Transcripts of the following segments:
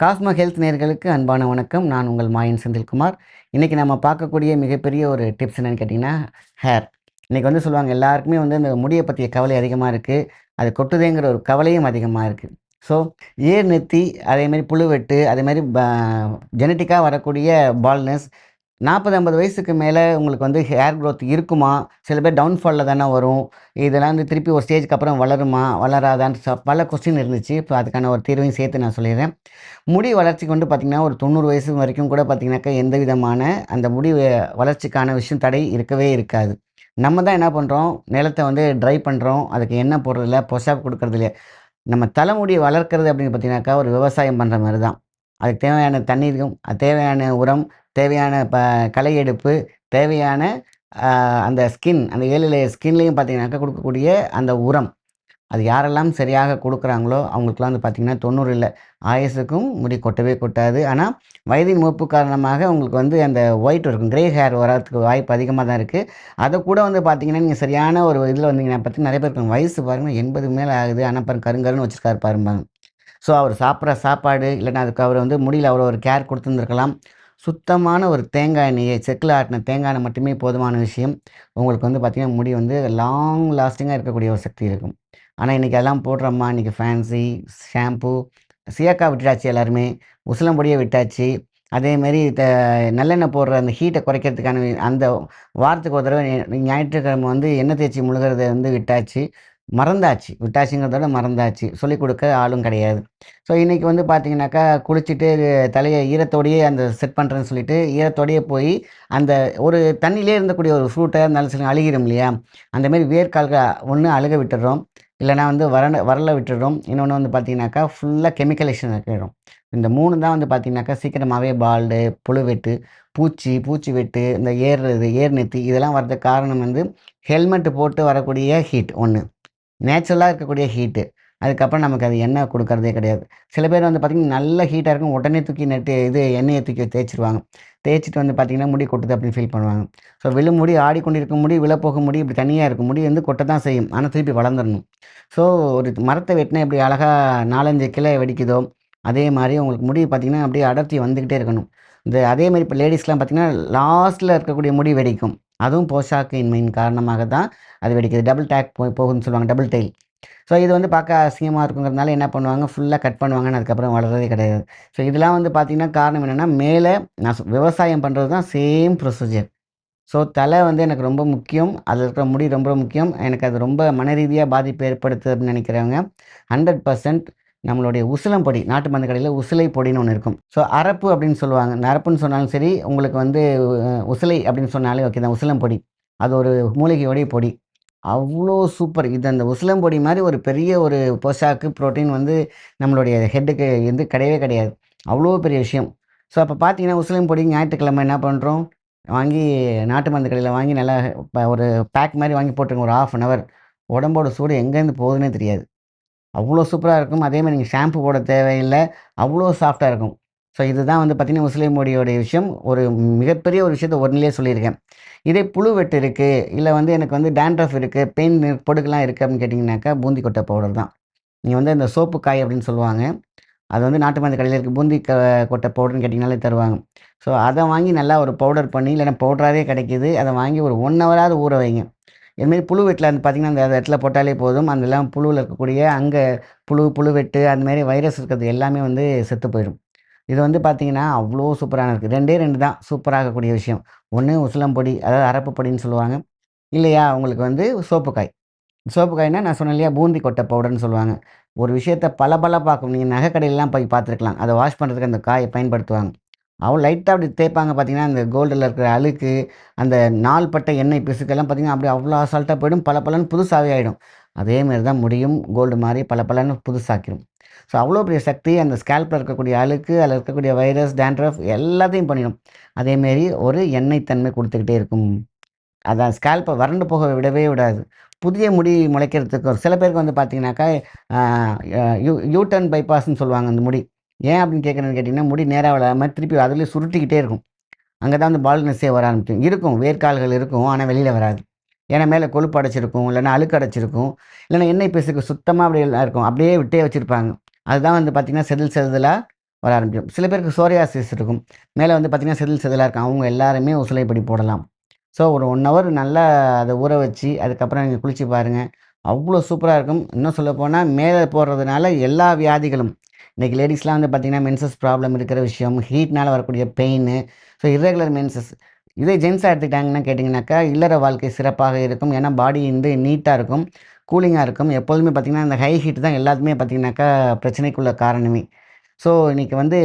Cosmo health நேர்களுக்கு அன்பான வணக்கம். நான் உங்கள் மாயன் செந்தில்குமார். இன்றைக்கி நம்ம பார்க்கக்கூடிய மிகப்பெரிய ஒரு டிப்ஸ் என்னென்னு கேட்டிங்கன்னா ஹேர். இன்றைக்கி வந்து சொல்லுவாங்க எல்லாருக்குமே வந்து இந்த முடியை பற்றிய கவலை அதிகமாக இருக்குது அது கொட்டுதேங்கிற ஒரு கவலையும் அதிகமாக இருக்குது ஸோ ஏர் நெத்தி அதேமாதிரி புழுவெட்டு அதேமாதிரி ஜெனட்டிக்காக வரக்கூடிய பால்னஸ் நாற்பது ஐம்பது வயசுக்கு மேலே உங்களுக்கு வந்து ஹேர் க்ரோத் இருக்குமா? சில பேர் டவுன்ஃபாலில் தானே வரும். இதெல்லாம் வந்து திருப்பி ஒரு ஸ்டேஜ்க்கு அப்புறம் வளருமா? வளராதான்னு பல கொஸ்டின் இருந்துச்சு. இப்போ அதுக்கான ஒரு தீர்வையும் சேர்த்து நான் சொல்லிடுறேன். முடி வளர்ச்சிக்கு வந்து பார்த்திங்கன்னா ஒரு தொண்ணூறு வயசு வரைக்கும் கூட பார்த்திங்கனாக்கா எந்த விதமான அந்த முடி வளர்ச்சிக்கான விஷயம் தடை இருக்கவே இருக்காது. நம்ம தான் என்ன பண்ணுறோம் நிலத்தை வந்து ட்ரை பண்ணுறோம் அதுக்கு என்ன போடுறதில்ல பொசாப் கொடுக்குறதில்ல. நம்ம தலைமுடி வளர்க்குறது அப்படின்னு பார்த்தீங்கன்னாக்கா ஒரு விவசாயம் பண்ணுற மாதிரி தான். அதுக்கு தேவையான தண்ணீரும் அது தேவையான உரம் தேவையான ப களை எடுப்பு தேவையான அந்த ஸ்கின் அந்த ஏழு லேயர் ஸ்கின்லேயும் பார்த்தீங்கன்னாக்கா கொடுக்கக்கூடிய அந்த உரம். அது யாரெல்லாம் சரியாக கொடுக்குறாங்களோ அவங்களுக்குலாம் வந்து பார்த்திங்கன்னா தொண்ணூறு இல்லை ஆயுசுக்கும் முடி கொட்டவே கொட்டாது. ஆனால் வயதின் மூப்பு காரணமாக உங்களுக்கு வந்து அந்த ஒயிட் இருக்கும் கிரே ஹேர் வரதுக்கு வாய்ப்பு அதிகமாக தான் இருக்குது அதை கூட வந்து பார்த்திங்கன்னா நீங்கள் சரியான ஒரு இதில் வந்தீங்கன்னா பற்றி நிறைய பேருக்கு வயசு பாருங்கள் எண்பது மேலே ஆகுது. ஆனால் பாருங்க கருங்கருன்னு வச்சுருக்காரு பாருங்க ஸோ அவர் சாப்பிட்ற சாப்பாடு இல்லைன்னா அதுக்கு அவர் வந்து முடியல அவ்வளோ ஒரு கேர் கொடுத்துருந்துருக்கலாம். சுத்தமான ஒரு தேங்காய் எண்ணெயை செக்கில் ஆட்டின தேங்காய் எண்ணெய் மட்டுமே போதுமான விஷயம். உங்களுக்கு வந்து பார்த்திங்கன்னா முடி வந்து லாங் லாஸ்டிங்காக இருக்கக்கூடிய ஒரு சக்தி இருக்கும். ஆனால் இன்றைக்கி எல்லாம் போடுறோம்மா. இன்றைக்கி ஃபேன்சி ஷாம்பு சியாக்கா விட்டாச்சு எல்லாருமே. உசிலம்பொடியை விட்டாச்சு. அதேமாரி த நல்லெண்ணெய் போடுற அந்த ஹீட்டை குறைக்கிறதுக்கான அந்த வாரத்துக்கு ஒரு தடவை ஞாயிற்றுக்கிழமை வந்து எண்ணெய் தேய்ச்சி முழுகிறத வந்து விட்டாச்சு. மறந்தாச்சு. விட்டாச்சுங்கிறதோட விட மறந்தாச்சு. சொல்லிக் கொடுக்க ஆளும் கிடையாது. ஸோ இன்றைக்கி வந்து பார்த்தீங்கன்னாக்கா குளிச்சுட்டு தலையை ஈரத்தோடையே அந்த செட் பண்ணுறேன்னு சொல்லிட்டு ஈரத்தோடையே போய் அந்த ஒரு தண்ணியிலே இருந்தக்கூடிய ஒரு ஃப்ரூட்டை இருந்தாலும் சில அழுகிடும் இல்லையா? அந்தமாரி வேர்க்கால்கள் ஒன்று அழுக விட்டுடுறோம் இல்லைனா வந்து வறண்ட வரல விட்டுடுறோம் இன்னொன்று வந்து பார்த்தீங்கன்னாக்கா ஃபுல்லாக கெமிக்கலேஷன் ஆக்கிடும் இந்த மூணு தான் வந்து பார்த்தீங்கன்னாக்கா சீக்கிரமாகவே பால்டு புழு வெட்டு பூச்சி பூச்சி வெட்டு இந்த ஏறுறது ஏர் நெத்தி இதெல்லாம் வர்றதுக்கு காரணம் வந்து ஹெல்மெட் போட்டு வரக்கூடிய ஹீட் ஒன்று நேச்சுரலாக இருக்கக்கூடிய ஹீட்டு அதுக்கப்புறம் நமக்கு அது எண்ணெய் கொடுக்கறதே கிடையாது. சில பேர் வந்து பார்த்திங்கன்னா நல்ல ஹீட்டாக இருக்கும் உடனே தூக்கி நெட்டு இது எண்ணெயை தூக்கி தேய்ச்சிருவாங்க. தேய்ச்சிட்டு வந்து பார்த்திங்கன்னா முடி கொட்டுது அப்படின்னு ஃபீல் பண்ணுவாங்க. ஸோ விழு முடி ஆடிக்கொண்டிருக்கும் முடி விழப்போகும் முடி இப்படி தனியாக இருக்கும். முடி வந்து கொட்ட தான் செய்யும். ஆனால் திருப்பி வளர்ந்துடணும் ஸோ ஒரு மரத்தை வெட்டினா எப்படி அழகாக நாலஞ்சு கிளை வெடிக்குதோ அதே மாதிரி உங்களுக்கு முடி பார்த்திங்கன்னா அப்படியே அடர்த்தி வந்துக்கிட்டே இருக்கணும். இந்த அதே மாதிரி இப்போ லேடிஸ்லாம் பார்த்திங்கன்னா லாஸ்ட்டில் இருக்கக்கூடிய முடி வெடிக்கும். அதுவும் போஷாக்கு இன்மையின் காரணமாக தான் அது வெடிக்குது. டபுள் டேக் போய் போகுதுன்னு சொல்லுவாங்க டபுள் டெயில் ஸோ இது வந்து பார்க்க அசிங்கமாக இருக்குங்கிறதுனால என்ன பண்ணுவாங்க? ஃபுல்லாக கட் பண்ணுவாங்கன்னு அதுக்கப்புறம் வளர்றதே கிடையாது. ஸோ இதெல்லாம் வந்து பார்த்திங்கன்னா காரணம் என்னென்னா மேலே நான் விவசாயம் பண்ணுறது தான் சேம் ப்ரொசீஜர் ஸோ தலை வந்து எனக்கு ரொம்ப முக்கியம். அதில் இருக்கிற முடி ரொம்ப முக்கியம். எனக்கு அது ரொம்ப மன ரீதியாக பாதிப்பு ஏற்படுத்துது அப்படின்னு நினைக்கிறவங்க ஹண்ட்ரட் பர்சன்ட் நம்மளுடைய உசிலம் பொடி நாட்டு மருந்து கடையில் உசிலை பொடின்னு ஒன்று இருக்கும். ஸோ அரப்பு அப்படின்னு சொல்லுவாங்க. நரப்புன்னு சொன்னாலும் சரி உங்களுக்கு வந்து உசிலை அப்படின்னு சொன்னாலே ஓகே தான். உசிலம் பொடி. அது ஒரு மூலிகையோடைய பொடி. அவ்வளோ சூப்பர் இது அந்த உசிலம் பொடி மாதிரி ஒரு பெரிய ஒரு போஷாக்கு புரோட்டீன் வந்து நம்மளுடைய ஹெட்டுக்கு வந்து கிடையவே கிடையாது. அவ்வளோ பெரிய விஷயம். ஸோ அப்போ பார்த்தீங்கன்னா உசிலம் பொடி ஞாயிற்றுக்கிழமை என்ன பண்ணுறோம் வாங்கி நாட்டு மருந்து கடையில் வாங்கி நல்லா இப்போ ஒரு பேக் மாதிரி வாங்கி போட்டுருங்க. ஒரு ஆஃப் அன் ஹவர் உடம்போட சூடு எங்கேருந்து போகுதுன்னே தெரியாது. அவ்வளோ சூப்பராக இருக்கும். அதே மாதிரி நீங்கள் ஷாம்பு போட தேவையில்லை. அவ்வளோ சாஃப்டாக இருக்கும். ஸோ இதுதான் வந்து பார்த்திங்கன்னா முஸ்லீம் மொழியோடைய விஷயம். ஒரு மிகப்பெரிய ஒரு விஷயத்த ஒன்றிலே சொல்லியிருக்கேன். இதே புழு வெட்டு இருக்குது இல்லை வந்து எனக்கு வந்து டேண்ட்ரஃப் இருக்குது பெயின் பொடுக்கெலாம் இருக்குது அப்படின்னு கேட்டிங்கனாக்கா பூந்தி கொட்டை பவுடர் தான். நீங்கள் வந்து அந்த சோப்பு காய் அப்படின்னு சொல்லுவாங்க. அது வந்து நாட்டு மருந்து கடையில் இருக்குது பூந்தி க கொட்டை பவுடர்னு கேட்டிங்கனாலே தருவாங்க. ஸோ அதை வாங்கி நல்லா ஒரு பவுடர் பண்ணி இல்லைன்னா பவுடராகவே கிடைக்கிது. அதை வாங்கி ஒரு ஒன் ஹவராவது ஊற வைங்க. இதுமாரி புழு வெட்டில் வந்து பார்த்திங்கன்னா அந்த இடத்துல போட்டாலே போதும். அந்த எல்லாம் புழுவில் இருக்கக்கூடிய அங்கே புழு புழு வெட்டு அந்த வைரஸ் இருக்கிறது எல்லாமே வந்து செத்து போயிடும். இது வந்து பார்த்திங்கன்னா அவ்வளோ சூப்பரான இருக்குது ரெண்டே ரெண்டு தான் சூப்பராகக்கூடிய விஷயம். ஒன்று உசிலம்பொடி அதாவது அரப்பு பொடின்னு சொல்லுவாங்க. இல்லையா உங்களுக்கு வந்து சோப்பு காய் நான் சொன்னேன் இல்லையா பூந்தி கொட்டை பவுடர்னு சொல்லுவாங்க. ஒரு விஷயத்த பல பல பார்க்கும் நீங்கள் நகைக்கடையிலாம் போய் பார்த்துருக்கலாம் அதை வாஷ் பண்ணுறதுக்கு அந்த காயை பயன்படுத்துவாங்க. அவ்வளோ லைட்டாக அப்படி தேய்ப்பாங்க பார்த்தீங்கன்னா அந்த கோல்டில் இருக்கிற அழுக்கு அந்த நாள்பட்ட எண்ணெய் பிசுக்கெல்லாம் பார்த்தீங்கன்னா அப்படியே அவ்வளோ அசால்ட்டாக போயிடும் பல பலன்னு புதுசாகவே ஆகிடும் அதேமாரி தான் முடியும் கோல்டு மாதிரி பல பலன்னு புதுசாக்கிடும் ஸோ அவ்வளோ பெரிய சக்தி அந்த ஸ்கேல்பில் இருக்கக்கூடிய அழுக்கு அதில் இருக்கக்கூடிய வைரஸ் டேண்ட்ரஃப் எல்லாத்தையும் பண்ணிடும். அதேமாரி ஒரு எண்ணெய் தன்மை கொடுத்துக்கிட்டே இருக்கும். அதான் ஸ்கேல்ப்பை வறண்டு போக விடவே விடாது. புதிய முடி முளைக்கிறதுக்கு ஒரு சில பேருக்கு வந்து பார்த்தீங்கன்னாக்கா யூ யூட்டன் பைபாஸ்ன்னு சொல்லுவாங்க அந்த முடி. ஏன் அப்படின்னு கேட்குறேன்னு கேட்டிங்கன்னா முடி நேராக விடாமல் திருப்பி அதுலேயே சுருட்டிக்கிட்டே இருக்கும். அங்கே தான் வந்து பால்னஸே வர ஆரம்பிக்கும். இருக்கும் வேர்க்கால்கள் இருக்கும் ஆனால் வெளியில் வராது. ஏன்னா மேலே கொழுப்பு அடைச்சிருக்கும் இல்லைன்னா அழுக்கு அடைச்சிருக்கும் இல்லைன்னா எண்ணெய் பேசுக்கு சுத்தமாக அப்படியே இருக்கும். அப்படியே விட்டே வச்சுருப்பாங்க. அதுதான் வந்து பார்த்திங்கன்னா செதில் செதிலாக வர ஆரம்பிக்கும். சில பேருக்கு சோரியாசிஸ் இருக்கும். மேலே வந்து பார்த்திங்கன்னா செதில் செதிலாக இருக்கும். அவங்க எல்லாருமே உசிலைப்படி போடலாம். ஸோ ஒரு ஒன் ஹவர் நல்லா அதை ஊற வச்சு அதுக்கப்புறம் நீங்கள் குளிச்சு பாருங்கள் அவ்வளோ சூப்பராக இருக்கும். இன்னும் சொல்லப்போனால் மேலே போடுறதுனால எல்லா வியாதிகளும் இன்றைக்கி லேடிஸ்லாம் வந்து பார்த்திங்கன்னா மென்சஸ் ப்ராப்ளம் இருக்கிற விஷயம் ஹீட்னால் வரக்கூடிய பெயின் ஸோ irregular மென்சஸ் இதே ஜென்ஸாக எடுத்துக்கிட்டாங்கன்னா கேட்டிங்கனாக்கா இல்லற வாழ்க்கை சிறப்பாக இருக்கும். ஏன்னா பாடி வந்து நீட்டாக இருக்கும் கூலிங்காக இருக்கும். எப்போதுமே பார்த்திங்கன்னா இந்த ஹை ஹீட் தான் எல்லாத்துக்குமே பார்த்திங்கனாக்கா பிரச்சனைக்குள்ள காரணமே. ஸோ இன்றைக்கி வந்து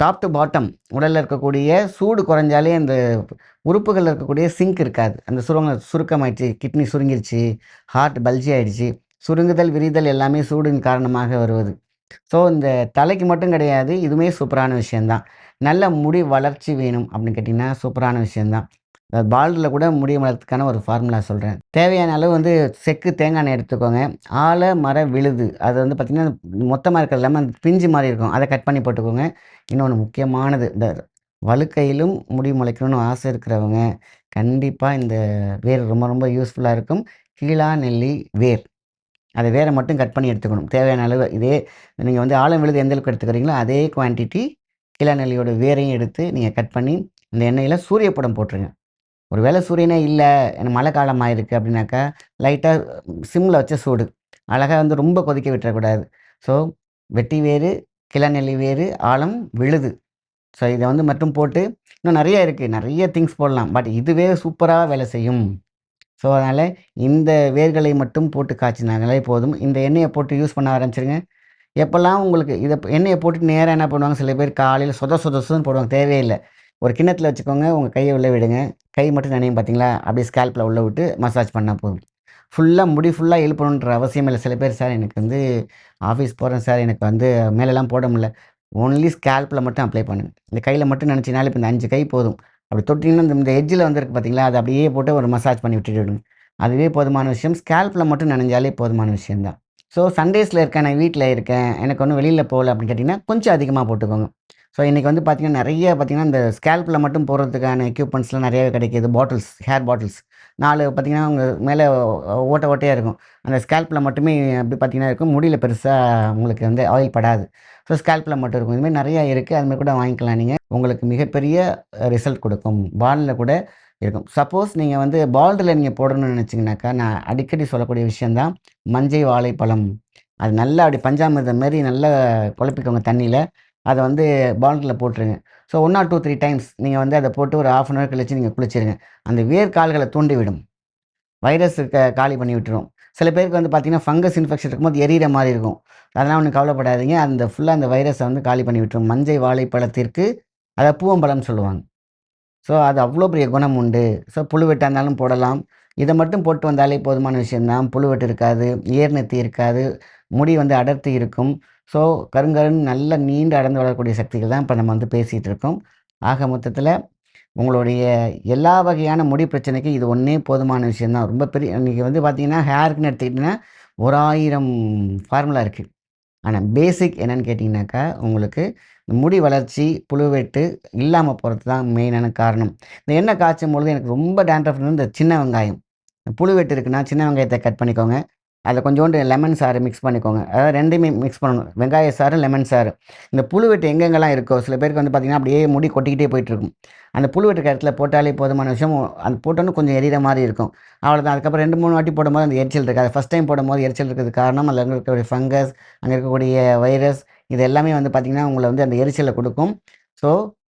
டாப் டு பாட்டம் உடலில் இருக்கக்கூடிய சூடு குறைஞ்சாலே அந்த உறுப்புகளில் இருக்கக்கூடிய சிங்க் இருக்காது. அந்த சுருங்க சுருக்கமாயிடுச்சு கிட்னி சுருங்கிருச்சு ஹார்ட் பல்ஜி ஆயிடுச்சு. சுருங்குதல் விரிதல் எல்லாமே சூடின் காரணமாக வருவது. ஸோ இந்த தலைக்கு மட்டும் கிடையாது இதுவுமே சூப்பரான விஷயந்தான் நல்ல முடி வளர்ச்சி வேணும் அப்படின்னு கேட்டிங்கன்னா சூப்பரான விஷயந்தான் பால்டில் கூட முடி வளர்த்துக்கான ஒரு ஃபார்முலா சொல்கிறேன் தேவையான அளவு வந்து செக்கு தேங்காய் எண்ணெய் எடுத்துக்கோங்க. ஆலை மர விழுது. அது வந்து பார்த்திங்கன்னா மொத்தமாக இருக்கிறது இல்லாமல் அந்த பிஞ்சு மாதிரி இருக்கும். அதை கட் பண்ணி போட்டுக்கோங்க. இன்னொன்று முக்கியமானது இந்த வழுக்கையிலும் முடி முளைக்கணும்னு ஆசை இருக்கிறவங்க கண்டிப்பாக இந்த வேர் ரொம்ப ரொம்ப யூஸ்ஃபுல்லாக இருக்கும். கீழா நெல்லி வேர். அதை வேரை மட்டும் கட் பண்ணி எடுத்துக்கணும். தேவையான அளவு இதே நீங்கள் வந்து ஆழம் விழுது எந்த அளவுக்கு எடுத்துக்கிறீங்களோ அதே குவான்டிட்டி கீழா வேரையும் எடுத்து நீங்கள் கட் பண்ணி இந்த எண்ணெயில் சூரியப்படம் போட்டுருங்க. ஒரு வேளை சூரியனே இல்லை எனக்கு மழை காலம் ஆயிருக்கு அப்படின்னாக்கா லைட்டாக சிம்மில் வச்ச சூடு. அழகாக வந்து ரொம்ப கொதிக்க விட்டுறக்கூடாது ஸோ வெட்டி வேறு கிளநெல்லி வேறு ஆழம் விழுது. ஸோ இதை வந்து மட்டும் போட்டு இன்னும் நிறைய இருக்குது நிறைய திங்ஸ் போடலாம். பட் இதுவே சூப்பராக வேலை செய்யும். ஸோ அதனால் இந்த வேர்களை மட்டும் போட்டு காய்ச்சினாங்களே போதும். இந்த எண்ணெயை போட்டு யூஸ் பண்ண ஆரம்பிச்சிருங்க. எப்போல்லாம் உங்களுக்கு இதை எண்ணெயை போட்டு நேராக என்ன பண்ணுவாங்க? சில பேர் காலையில் சொத சொத சொதன்னு போடுவாங்க. தேவையில்லை. ஒரு கிண்ணத்தில் வச்சுக்கோங்க. உங்கள் கையை உள்ளே விடுங்க. கை மட்டும் நினையும் பார்த்தீங்களா அப்படியே ஸ்கேல்பில் உள்ளே விட்டு மசாஜ் பண்ணால் போதும். ஃபுல்லாக முடி ஃபுல்லாக எழுப்பணுன்ற அவசியம் இல்லை. சில பேர் சார் எனக்கு வந்து ஆஃபீஸ் போகிறேன் சார் எனக்கு வந்து மேலெல்லாம் போட முடியல. ஓன்லி ஸ்கேல்பில் மட்டும் அப்ளை பண்ணுங்க. இந்த கையில் மட்டும் நினச்சினாலும் இப்போ இந்த அஞ்சு கை போதும். அப்படி தொட்டிங்கன்னா இந்த- எஜ்ஜில் வந்துருக்கு பார்த்தீங்களா அது அப்படியே போட்டு ஒரு மசாஜ் பண்ணி விட்டுட்டு விடுங்க. அதுவே போதுமான விஷயம். ஸ்கேல்பில் மட்டும் நினைஞ்சாலே போதுமான விஷயந்தான் ஸோ சண்டேஸில் இருக்கேன் நான் வீட்டில் இருக்கேன். எனக்கு ஒன்றும் வெளியில் போகல அப்படின்னு கேட்டிங்கன்னா கொஞ்சம் அதிகமாக போட்டுக்கோங்க. ஸோ இன்றைக்கி வந்து பார்த்திங்கன்னா நிறைய பார்த்திங்கன்னா இந்த ஸ்கேல்பில் மட்டும் போடுறதுக்கான எக்யூப்மெண்ட்ஸ்லாம் நிறையவே கிடைக்கிது. பாட்டில்ஸ் ஹேர் பாட்டில்ஸ் நாலு பார்த்திங்கன்னா உங்கள் மேலே ஓட்ட ஓட்டையாக இருக்கும். அந்த ஸ்கேல்பில் மட்டுமே அப்படி பார்த்திங்கன்னா இருக்கும். முடியல பெருசாக உங்களுக்கு வந்து ஆயில் படாது. ஸோ ஸ்கேல்பில் மட்டும் இருக்கும். இதுமாதிரி நிறையா இருக்குது அதுமாதிரி கூட வாங்கிக்கலாம் நீங்கள் உங்களுக்கு மிகப்பெரிய ரிசல்ட் கொடுக்கும். பாலில் கூட இருக்கும். சப்போஸ் நீங்கள் வந்து பால்டில் நீங்கள் போடணும்னு நினச்சிங்கனாக்கா நான் அடிக்கடி சொல்லக்கூடிய விஷயந்தான் மஞ்சை வாழைப்பழம். அது நல்லா அப்படி பஞ்சாமிர்தம் மாதிரி நல்லா குழப்பிக்கோங்க தண்ணியில். அதை வந்து பால்டில் போட்டுருங்க. So one or two three times நீங்கள் வந்து அதை போட்டு ஒரு ஆஃப் அன் ஹவர் கழிச்சு நீங்கள் குளிச்சிருங்க. அந்த வேர்க்கால்களை தூண்டி விடும் வைரஸ் க காலி பண்ணி விட்டுரும். சில பேருக்கு வந்து பார்த்தீங்கன்னா ஃபங்கஸ் இன்ஃபெக்ஷன் இருக்கும்போது எரியிற மாதிரி இருக்கும். அதெல்லாம் ஒன்றும் கவலைப்படாதீங்க. அந்த ஃபுல்லாக அந்த வைரஸை வந்து காலி பண்ணி விட்டுரும். மஞ்சை வாழைப்பழத்திற்கு அதை பூவம்பழம்னு சொல்லுவாங்க. ஸோ அது அவ்வளோ பெரிய குணம் உண்டு. ஸோ புழுவெட்டாக இருந்தாலும் போடலாம். இதை மட்டும் போட்டு வந்தாலே போதுமான விஷயம்தான். புழுவெட்டு இருக்காது ஏர்நெத்தி இருக்காது முடி வந்து அடர்த்தி இருக்கும். ஸோ கருங்கருன்னு நல்ல நீண்டு அடர்ந்து வளரக்கூடிய சக்திகள் தான் இப்போ நம்ம வந்து பேசிகிட்டு இருக்கோம். ஆக மொத்தத்தில் உங்களுடைய எல்லா வகையான முடி பிரச்சனைக்கு இது ஒன்றே போதுமான விஷயந்தான் ரொம்ப பெரிய இன்றைக்கி வந்து பார்த்தீங்கன்னா ஹேருக்குன்னு எடுத்துக்கிட்டிங்கன்னா ஒரு ஆயிரம் ஃபார்முலா இருக்குது ஆனால் பேசிக் என்னன்னு கேட்டிங்கனாக்கா உங்களுக்கு இந்த முடி வளர்ச்சி புழுவெட்டு இல்லாமல் போகிறது தான் மெயினான காரணம். இந்த எண்ணெய் காய்ச்சும் பொழுது எனக்கு ரொம்ப டேண்ட்ரஃப் இந்த சின்ன வெங்காயம். புழுவெட்டு இருக்குன்னா சின்ன வெங்காயத்தை கட் பண்ணிக்கோங்க. அதில் கொஞ்சோண்டு லெமன் சாறு மிக்ஸ் பண்ணிக்கோங்க. அதாவது ரெண்டையுமே மிக்ஸ் பண்ணணும். வெங்காய சாறு லெமன் சாறு. இந்த புழுவெட்டு எங்கெங்கெல்லாம் இருக்கோ சில பேருக்கு வந்து பார்த்திங்கன்னா அப்படியே முடி கொட்டிக்கிட்டே போயிட்டு இருக்கும் அந்த புழுவெட்டு இடத்துல போட்டாலே போதுமான விஷயம் அது போட்டோன்னு கொஞ்சம் எரியிற மாதிரி இருக்கும். அவ்வளோதான் அதுக்கப்புறம் ரெண்டு மூணு வாட்டி போடும்போது அந்த எரிச்சல் இருக்காது. ஃபஸ்ட் டைம் போடும்போது எரிச்சல் இருக்கிறது காரணம் அதில் இருக்கக்கூடிய ஃபங்கஸ் அங்கே இருக்கக்கூடிய வைரஸ் இது எல்லாமே வந்து பார்த்திங்கன்னா உங்களை வந்து அந்த எரிச்சலை கொடுக்கும். ஸோ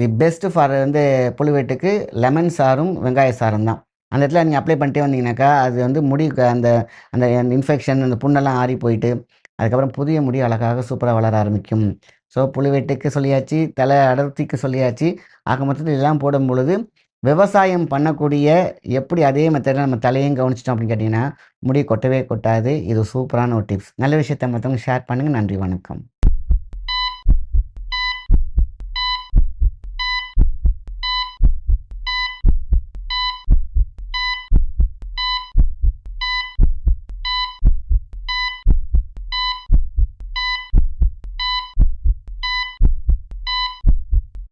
தி பெஸ்ட் ஃபார் வந்து புழுவெட்டுக்கு லெமன் சாரும் வெங்காய சாரும் தான் அந்த இடத்துல நீங்கள் அப்ளை பண்ணிட்டே வந்தீங்கன்னாக்கா அது வந்து முடி அந்த அந்த இன்ஃபெக்ஷன் அந்த புண்ணெல்லாம் ஆறி போயிட்டு அதுக்கப்புறம் புதிய முடி அழகாக சூப்பராக வளர ஆரம்பிக்கும். ஸோ புழுவெட்டுக்கு சொல்லியாச்சு தலை அடர்த்திக்கு சொல்லியாச்சு ஆக மொத்தத்தில் இதெல்லாம் போடும் பொழுது விவசாயம் பண்ணக்கூடிய எப்படி அதே மெத்தடில் நம்ம தலையும் கவனிச்சிட்டோம் அப்படின்னு கேட்டிங்கன்னா முடி கொட்டவே கொட்டாது இது சூப்பரான ஒரு டிப்ஸ் நல்ல விஷயத்தை மற்றவங்க ஷேர் பண்ணுங்கள் நன்றி வணக்கம்.